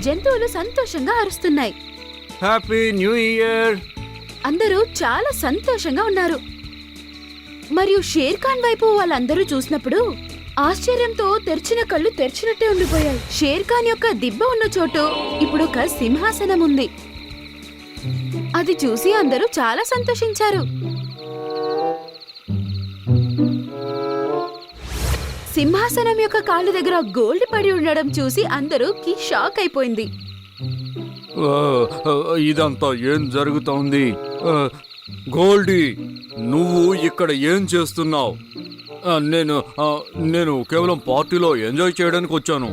జంతువులు సంతోషంగా అరుస్తున్నాయి. Happy new year అందరూ చాలా సంతోషంగా ఉన్నారు. మరియు షేర్ ఖాన్ వైపు వాళ్ళందరూ చూసినప్పుడు ఆశ్చర్యంతో తెరిచిన కళ్ళు తెరిచినట్టే ఉండిపోయాయి. షేర్ ఖాన్ యొక్క దిబ్బ ఉన్న చోటు ఇప్పుడు ఒక సింహాసనం ఉంది. అది చూసి అందరూ చాలా సంతోషించారు. సింహాసనం యొక్క కాళ్ళు దగ్గర గోల్డ్ పడి ఉండడం చూసి అందరూ కి షాక్ అయిపోయింది. ఆ, ఆ, ఇదంతా ఏం జరుగుతోంది? ఆ, గోల్డీ నువ్వు ఇక్కడ ఏం చేస్తున్నావు? నేను ఆ, నేను కేవలం పార్టీలో ఎంజాయ్ చేయడానికి వచ్చాను.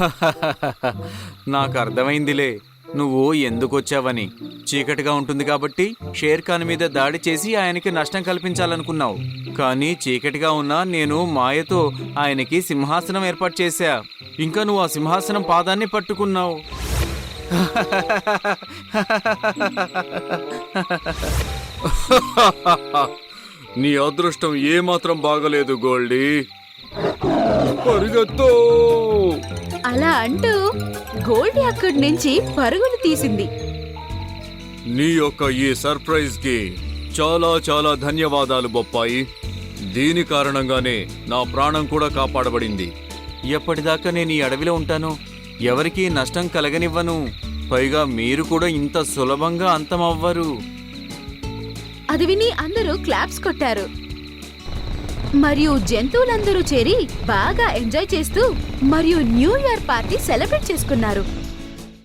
నాకు అర్థమైందిలే. నువ్వు ఎందుకొచ్చావని? చీకటిగా ఉంటుంది కాబట్టి షేర్ ఖాన్ మీద దాడి చేసి ఆయనకి నష్టం కల్పించాలనుకున్నావు. కానీ చీకటిగా ఉన్నా నేను మాయతో ఆయనకి సింహాసనం ఏర్పాటు చేశా. ఇంకా నువ్వు ఆ సింహాసనం పాదాన్ని పట్టుకున్నావు. నీ అదృష్టం ఏమాత్రం బాగలేదు గోల్డీ. పరిగెత్తో! అలా అంటూ గోల్డీ అక్కడి నుంచి పరుగులు తీసింది. నీ యొక్క ఈ సర్ప్రైజ్కి చాలా చాలా ధన్యవాదాలు బొప్పాయి. దీని కారణంగానే నా ప్రాణం కూడా కాపాడబడింది. ఎప్పటిదాకా నేను ఈ అడవిలో ఉంటాను? ఎవరికీ నష్టం కలగనివ్వను. పైగా మీరు కూడా ఇంత సులభంగా అంతమవ్వరు. అది విని అందరూ క్లాప్స్ కొట్టారు. మరియు జంతువులందరూ చేరి బాగా ఎంజాయ్ చేస్తూ మరియు న్యూ ఇయర్ పార్టీ సెలబ్రేట్ చేసుకున్నారు.